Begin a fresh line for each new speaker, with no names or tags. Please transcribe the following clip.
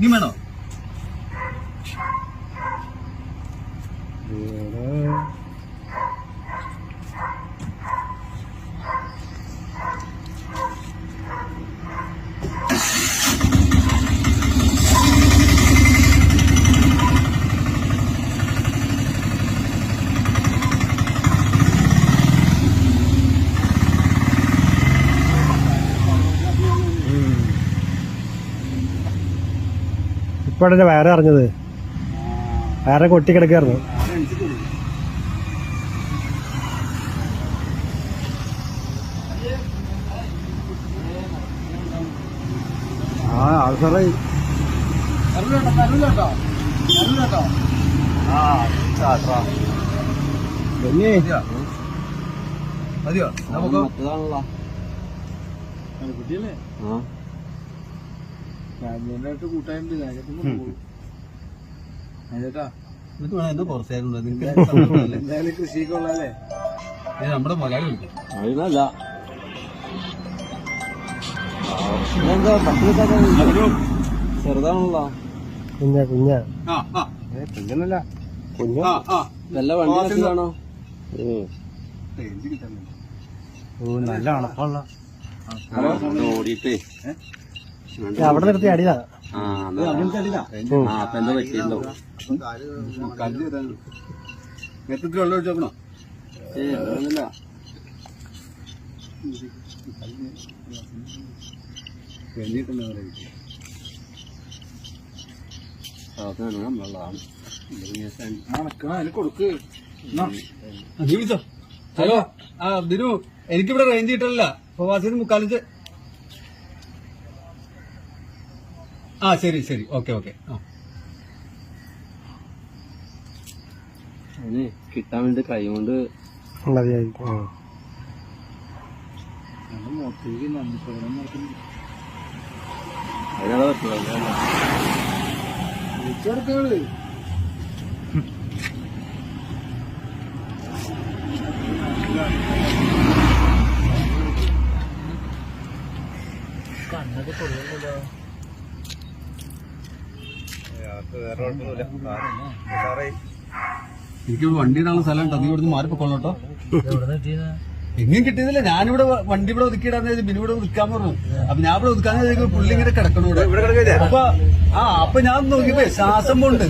നീ വേണോ?
ഇപ്പോഴല്ലേ വയറ് അറിഞ്ഞത് വയറെ കൊട്ടി കിടക്കായിരുന്നു. ആ
മതിയോ? മതിയോ? നമുക്ക് കുട്ടിയല്ലേ?
ആ.
പുറത്തേക്കുണ്ട് നിങ്ങൾക്ക് എന്തായാലും കൃഷിയൊക്കെ ഉള്ളതല്ലേ? ഇത് നമ്മുടെ
പത്ത് ചെറുതാണല്ലോ.
കുഞ്ഞ കുഞ്ഞ.
ആ ആ.
കുഞ്ഞല്ല കുഞ്ഞ.
വല്ല വണ്ടി
ഓ നല്ല അണപ്പുള്ള
ഓടിയിട്ടേ.
അവിടെ നിർത്തി അടിയാ
ആ അപ്പൊ എന്താ
വെള്ളം ഒഴിച്ച് നോക്കണോ
ഏ
കഴിഞ്ഞിട്ടുണ്ടോ ഹലോ ആ ദിനു എനിക്കിവിടെ റേഞ്ച് കിട്ടണില്ല. പ്രവാസിന് മുക്കാലിഞ്ച്. ആ ശരി ശരി. Okay okay. ആ.
അതിന് കിട്ടാൻ വേണ്ടി കൈ കൊണ്ട്
മതിയായിരിക്കും കൊടുക്കുന്നില്ല
അതിനാണ് പറ്റുള്ളൂ
എനിക്ക് വണ്ടി ഇടാനുള്ള സ്ഥലം ഉണ്ടോ. നീ ഇവിടുന്ന് മാറിപ്പോക്കോളൂ കേട്ടോ. എങ്ങും കിട്ടിയതില്ല? ഞാനിവിടെ വണ്ടി ഇവിടെ ഒതുക്കിയിടാന്ന് ബിനു ഇവിടെ ഒതുക്കാൻ പറഞ്ഞു. അപ്പൊ ഞാൻ ഇവിടെ ഒതുക്കാന്ന് പുള്ളി ഇങ്ങനെ കിടക്കണൂടെ അപ്പൊ ആ അപ്പൊ ഞാൻ നോക്കിയപ്പോ ശ്വാസം കൊണ്ട്